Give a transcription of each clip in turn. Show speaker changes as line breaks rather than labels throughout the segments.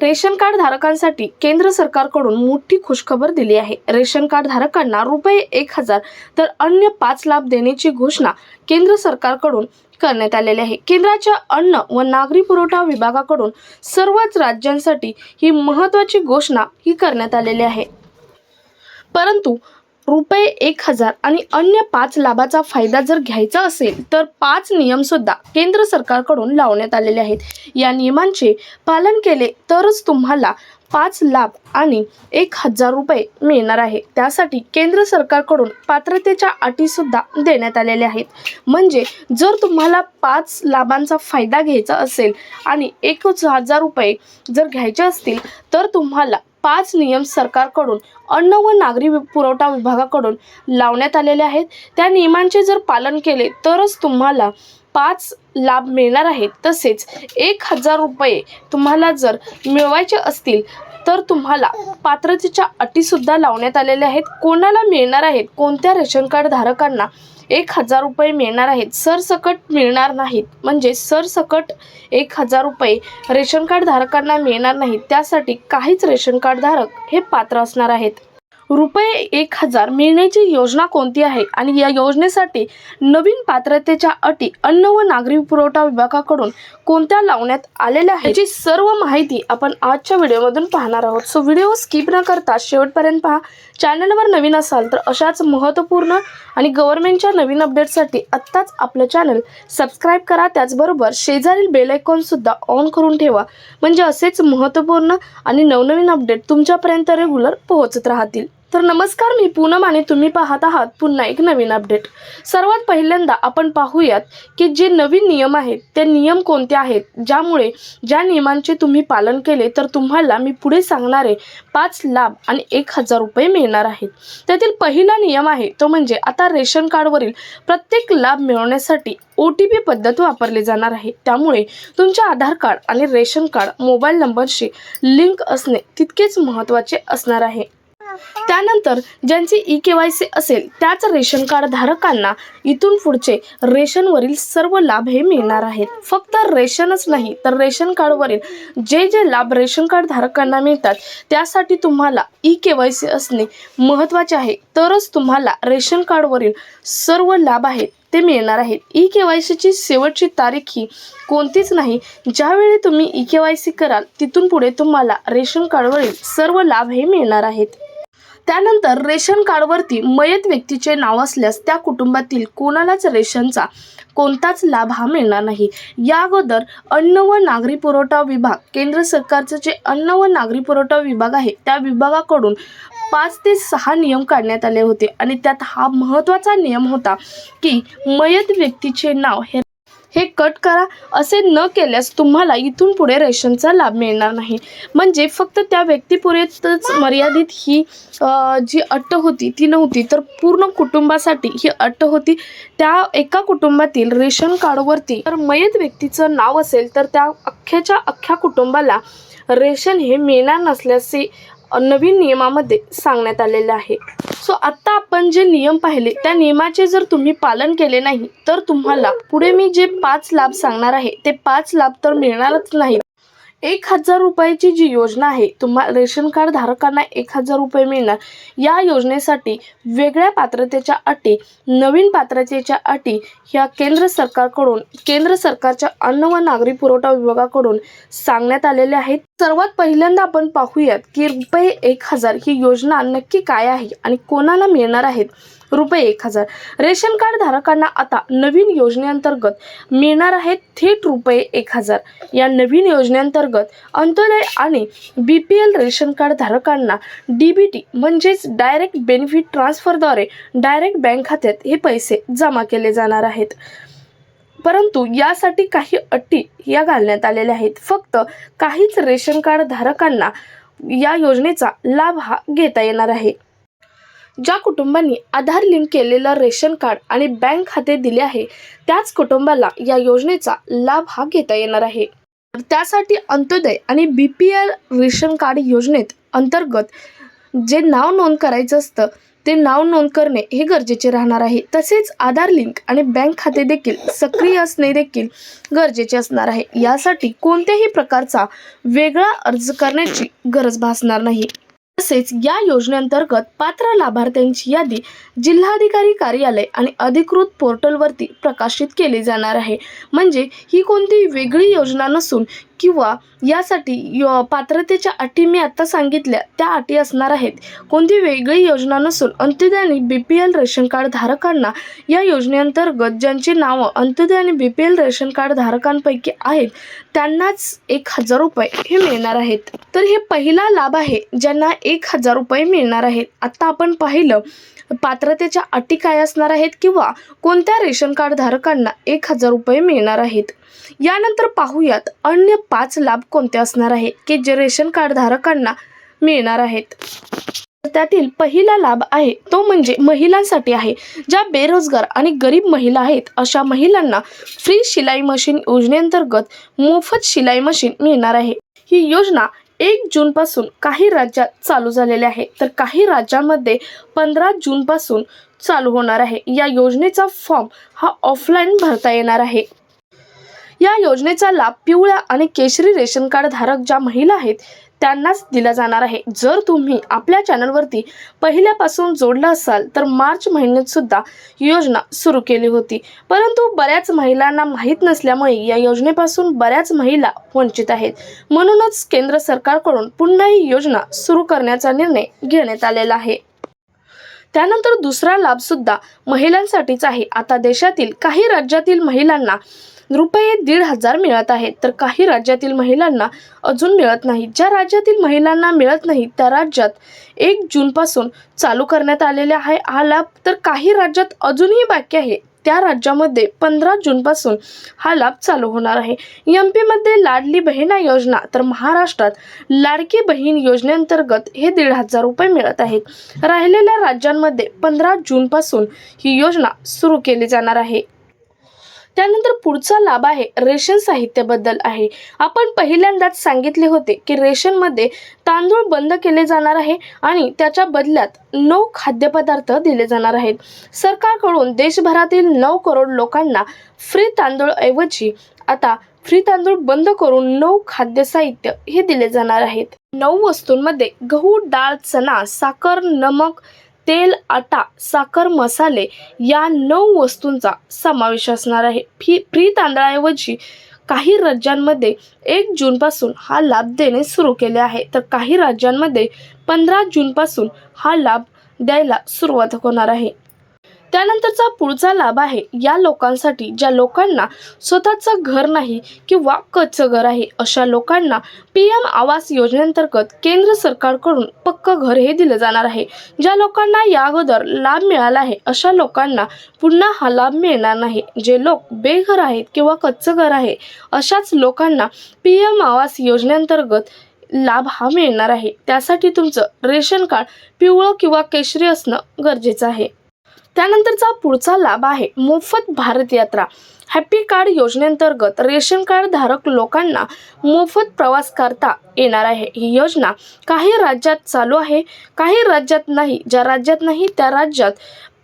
Ration card धारकांसाठी केंद्र सरकारकडून मोठी खुशखबर दिली आहे. रेशन कार्ड धारकांना रुपये एक हजार तर अन्य पाच लाभ देण्याची घोषणा केंद्र सरकारकडून करण्यात आलेली आहे. केंद्राच्या अन्न व नागरी पुरवठा विभागाकडून सर्वच राज्यांसाठी ही महत्त्वाची घोषणा ही करण्यात आलेली आहे. परंतु रुपये एक हजार आणि अन्य पाच लाभाचा फायदा जर घ्यायचा असेल तर पाच नियम सुद्धा केंद्र सरकारकडून लावण्यात आलेले आहेत. या नियमांचे पालन केले तरच तुम्हाला पाच लाभ आणि एक हजार रुपये मिळणार आहे. त्यासाठी केंद्र सरकारकडून पात्रतेच्या अटीसुद्धा देण्यात आलेल्या आहेत. म्हणजे जर तुम्हाला पाच लाभांचा फायदा घ्यायचा असेल आणि एक हजार रुपये जर घ्यायचे असतील तर तुम्हाला पाच नियम सरकारकडून अन्न व नागरी वि- पुरवठा विभागाकडून लावण्यात आलेले आहेत. त्या नियमांचे जर पालन केले तरच तुम्हाला पाच लाभ मिळणार आहेत. तसेच एक हजार रुपये तुम्हाला जर मिळवायचे असतील तर तुम्हाला पात्रतेच्या अटीसुद्धा लावण्यात आलेल्या आहेत. कोणाला मिळणार आहेत? कोणत्या रेशन कार्ड धारकांना एक हजार रुपये मिळणार आहेत. सरसकट मिळणार नाहीत. म्हणजे सरसकट एक हजार रुपये रेशन कार्ड धारकांना मिळणार नाहीत. त्यासाठी काहीच रेशन कार्ड धारक हे पात्र असणार आहेत. रुपये एक हजार मिळण्याची योजना कोणती आहे? आणि या योजनेसाठी नवीन पात्रतेच्या अटी अन्न व नागरी पुरवठा विभागाकडून कोणत्या लावण्यात आलेल्या आहेत? याची सर्व माहिती आपण आजच्या व्हिडिओमधून पाहणार आहोत. सो व्हिडिओ स्किप न करता शेवटपर्यंत पहा. चॅनलवर नवीन असाल तर अशाच महत्त्वपूर्ण आणि गव्हर्नमेंटच्या नवीन अपडेटसाठी आत्ताच आपलं चॅनल सबस्क्राईब करा. त्याचबरोबर शेजारील बेल सुद्धा ऑन करून ठेवा. म्हणजे असेच महत्त्वपूर्ण आणि नवनवीन अपडेट तुमच्यापर्यंत रेग्युलर पोहोचत राहतील. तर नमस्कार मी पूनम आणि तुम्ही पाहत आहात पुन्हा एक नवीन अपडेट. सर्वात पहिल्यांदा आपण पाहूयात की जे नवीन नियम आहेत ते नियम कोणते आहेत? ज्यामुळे ज्या नियमांचे तुम्ही पालन केले तर तुम्हाला मी पुढे सांगणारे पाच लाभ आणि एक हजार रुपये मिळणार आहेत. त्यातील पहिला नियम आहे तो म्हणजे आता रेशन कार्डवरील प्रत्येक लाभ मिळवण्यासाठी ओ टी पी पद्धत वापरली जाणार आहे. त्यामुळे तुमचे आधार कार्ड आणि रेशन कार्ड मोबाईल नंबरशी लिंक असणे तितकेच महत्त्वाचे असणार आहे. त्यानंतर ज्यांची ई के वाय सी असेल त्याच रेशन कार्ड धारकांना इथून पुढचे रेशनवरील सर्व लाभ हे मिळणार आहेत. फक्त रेशनच नाही तर रेशन कार्डवरील जे जे लाभ रेशन कार्ड धारकांना मिळतात त्यासाठी तुम्हाला ई के वाय सी असणे महत्त्वाचे आहे. तरच तुम्हाला रेशन कार्डवरील सर्व लाभ आहेत ते मिळणार आहेत. ई के वाय सीची शेवटची तारीख ही कोणतीच नाही. ज्यावेळी तुम्ही ई के वाय सी कराल तिथून पुढे तुम्हाला रेशन कार्डवरील सर्व लाभ हे मिळणार आहेत. त्यानंतर रेशन कार्डवरती मयत व्यक्तीचे नाव असल्यास त्या कुटुंबातील कोणालाच रेशनचा कोणताच लाभ हा मिळणार नाही. या अगोदर अन्न व नागरी पुरवठा विभाग केंद्र सरकारचं जे अन्न व नागरी पुरवठा विभाग आहे त्या विभागाकडून पाच ते सहा नियम काढण्यात आले होते. आणि त्यात हा महत्त्वाचा नियम होता की मयत व्यक्तीचे नाव हे हे कट करा. असे न केल्यास तुम्हाला इथून पुढे रेशनचा लाभ मिळणार नाही. म्हणजे फक्त त्या व्यक्तीपुरतच मर्यादित ही जी अट होती ती नव्हती. तर पूर्ण कुटुंबासाठी ही अट होती. त्या एका कुटुंबातील रेशन कार्डवरती तर मयत व्यक्तीचं नाव असेल तर त्या अख्ख्याच्या अख्ख्या कुटुंबाला रेशन हे मिळणार नसल्याचे नवीन नियमामध्ये सांगण्यात आलेले आहे. सो आत्ता आपण जे नियम पाहिले त्या नियमाचे जर तुम्ही पालन केले नाही तर तुम्हाला पुढे मी जे पाच लाभ सांगणार आहे ते पाच लाभ तर मिळणारच नाही एक हजार रुपयाची जी योजना आहे तुम्हा रेशन कार्ड धारकांना एक हजार रुपये मिळणार. या योजनेसाठी वेगळ्या पात्रतेच्या अटी नवीन पात्रतेच्या अटी ह्या केंद्र सरकारकडून केंद्र सरकारच्या अन्न व नागरी पुरवठा विभागाकडून सांगण्यात आलेल्या आहेत. सर्वात पहिल्यांदा आपण पाहूयात की रुपये एक हजार ही योजना नक्की काय आहे आणि कोणाला मिळणार आहेत? रुपये एक हजार. रेशन कार्ड धारकांना आता नवीन योजनेअंतर्गत मिळणार आहेत थेट रुपये एक हजार. या नवीन योजनेअंतर्गत अंत्योदय आणि B P L ration card धारकांना डी बी टी म्हणजेच डायरेक्ट बेनिफिट ट्रान्सफरद्वारे डायरेक्ट बँक खात्यात हे पैसे जमा केले जाणार आहेत. परंतु यासाठी काही अटी या घालण्यात आलेल्या आहेत. फक्त काहीच रेशन कार्ड धारकांना या योजनेचा लाभ हा घेता येणार आहे. ज्या कुटुंबांनी आधार लिंक केलेलं रेशन कार्ड आणि बँक खाते दिले आहे त्याच कुटुंबाला या योजनेचा लाभ हा घेता येणार आहे. तर त्यासाठी अंत्योदय आणि B P L ration card योजनेत अंतर्गत जे नाव नोंद करायचं असतं ते नाव नोंद करणे हे गरजेचे राहणार आहे. तसेच आधार लिंक आणि बँक खाते देखील सक्रिय असणे देखील गरजेचे असणार आहे. यासाठी कोणत्याही प्रकारचा वेगळा अर्ज करण्याची गरज भासणार नाही. तसेच या योजनेअंतर्गत पात्र लाभार्थ्यांची यादी जिल्हाधिकारी कार्यालय आणि अधिकृत पोर्टलवरती प्रकाशित केली जाणार आहे. म्हणजे ही कोणती वेगळी योजना नसून किंवा यासाठी पात्रतेच्या अटी मी आत्ता सांगितल्या त्या अटी असणार आहेत. कोणती वेगळी योजना नसून अंत्योदय आणि B P L ration card धारकांना या योजनेअंतर्गत ज्यांची नावं अंत्योदय आणि B P L ration card धारकांपैकी आहेत त्यांनाच एक हजार रुपये हे मिळणार आहेत. तर हे पहिला लाभ आहे ज्यांना एक हजार रुपये मिळणार आहेत. आत्ता आपण पाहिलं पात्रतेच्या अटी काय असणार आहेत किंवा कोणत्या रेशन कार्ड धारकांना एक हजार रुपये मिळणार आहेत? यानंतर पाहूयात अन्य पाच लाभ कोणते असणार आहेत की जे रेशन कार्ड धारकांना मिळणार आहेत? त्यातील पहिला लाभ आहे तो म्हणजे महिलांसाठी आहे ज्या बेरोजगार आणि गरीब महिला आहेत अशा महिलांना फ्री शिलाई मशीन योजनेअंतर्गत मोफत शिलाई मशीन मिळणार आहे. ही योजना एक जूनपासून काही राज्यात चालू झालेले आहे. तर काही राज्यांमध्ये पंधरा जूनपासून चालू होणार आहे. या योजनेचा फॉर्म हा ऑफलाईन भरता येणार आहे. या योजनेचा लाभ पिवळ्या आणि केशरी रेशन कार्ड धारक ज्या महिला आहेत त्यांनाच दिला जाणार आहे. जर तुम्ही आपल्या चॅनलवरती पहिल्यापासून जोडला असाल तर मार्च महिन्यात सुद्धा योजना सुरू केली होती. परंतु बऱ्याच महिलांना माहीत नसल्यामुळे या योजनेपासून बऱ्याच महिला वंचित आहेत. म्हणूनच केंद्र सरकारकडून पुन्हा ही योजना सुरू करण्याचा निर्णय घेण्यात आलेला आहे. त्यानंतर दुसरा लाभ सुद्धा महिलांसाठीच आहे. आता देशातील काही राज्यातील महिलांना रुपये दीड हजार मिळत आहेत. तर काही राज्यातील महिलांना अजून मिळत नाही. ज्या राज्यातील महिलांना मिळत नाही त्या राज्यात एक जूनपासून चालू करण्यात आलेले आहे. हा लाभ तर काही राज्यात अजूनही बाकी आहे. त्या राज्यामध्ये पंधरा जूनपासून हा लाभ चालू होणार आहे. एम पीमध्ये लाडली बहिणा योजना तर महाराष्ट्रात लाडकी बहीण योजनेअंतर्गत हे दीड हजार रुपये मिळत आहेत. राहिलेल्या राज्यांमध्ये पंधरा जूनपासून ही योजना सुरू केली जाणार आहे. त्यानंतर पुढचा लाभ आहे रेशन साहित्याबद्दल आहे. आपण पहिल्यांदाच सांगितले होते की रेशनमध्ये तांदूळ बंद केले जाणार आहे आणि त्याच्या बदल्यात नऊ खाद्यपदार्थ दिले जाणार आहेत. सरकारकडून देशभरातील नऊ करोड लोकांना फ्री तांदूळऐवजी आता फ्री तांदूळ बंद करून नऊ खाद्य साहित्य हे दिले जाणार आहेत. नऊ वस्तूंमध्ये गहू डाळ चना साखर नमक तेल आटा साखर मसाले या नऊ वस्तूंचा समावेश असणार आहे. फी फ्री तांदळाऐवजी काही राज्यांमध्ये एक जूनपासून हा लाभ देणे सुरू केले आहे. तर काही राज्यांमध्ये पंधरा जूनपासून हा लाभ द्यायला सुरुवात होणार आहे. त्यानंतरचा पुढचा लाभ आहे या लोकांसाठी ज्या लोकांना स्वतःचं घर नाही किंवा कच्चं घर आहे अशा लोकांना पी एम आवास योजनेअंतर्गत केंद्र सरकारकडून पक्क घर हे दिलं जाणार आहे. ज्या लोकांना या अगोदर लाभ मिळाला आहे अशा लोकांना पुन्हा हा लाभ मिळणार नाही. जे लोक बेघर आहेत किंवा कच्चं घर आहे अशाच लोकांना पी एम आवास योजनेअंतर्गत लाभ हा मिळणार आहे. त्यासाठी तुमचं रेशन कार्ड पिवळं किंवा केशरी असणं गरजेचं आहे. त्यानंतरचा पुढचा लाभ आहे. मोफत भारत यात्रा. हॅपी कार्ड योजनेअंतर्गत रेशन कार्ड धारक लोकांना मोफत प्रवास करता येणार आहे. ही योजना काही राज्यात चालू आहे काही राज्यात नाही. ज्या राज्यात नाही त्या राज्यात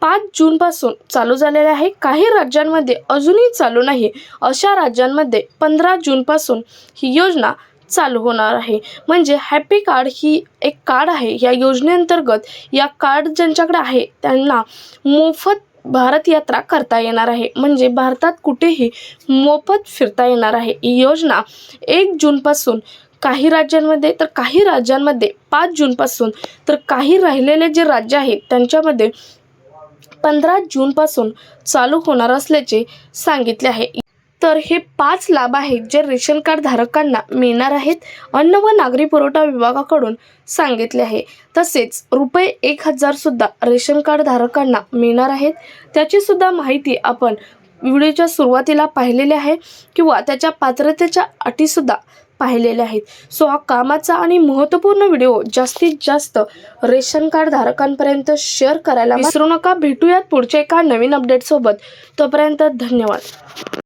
पाच जूनपासून चालू झालेले आहे. काही राज्यांमध्ये अजूनही चालू नाही. अशा राज्यांमध्ये पंधरा जूनपासून ही योजना चालू होणार आहे. म्हणजे हॅपी कार्ड ही एक कार्ड आहे. या योजनेअंतर्गत या कार्ड ज्यांच्याकडे आहे त्यांना मोफत भारत यात्रा करता येणार आहे. म्हणजे भारतात कुठेही मोफत फिरता येणार आहे. ही योजना एक जूनपासून काही राज्यांमध्ये तर काही राज्यांमध्ये पाच जूनपासून तर काही राहिलेले जे राज्य आहेत त्यांच्यामध्ये पंधरा जूनपासून चालू होणार असल्याचे सांगितले आहे. तर हे पाच लाभ आहेत जे रेशन कार्ड धारकांना मिळणार आहेत अन्न व नागरी पुरवठा विभागाकडून सांगितले आहे. तसेच रुपये एक हजार सुद्धा रेशन कार्ड धारकांना मिळणार आहेत. त्याची सुद्धा माहिती आपण व्हिडिओच्या सुरुवातीला पाहिलेली आहे किंवा त्याच्या पात्रतेच्या अटीसुद्धा पाहिलेल्या आहेत. सो हा कामाचा आणि महत्त्वपूर्ण व्हिडिओ जास्तीत जास्त रेशन कार्ड धारकांपर्यंत शेअर करायला विसरू नका. भेटूयात पुढच्या एका नवीन अपडेटसोबत. तोपर्यंत धन्यवाद.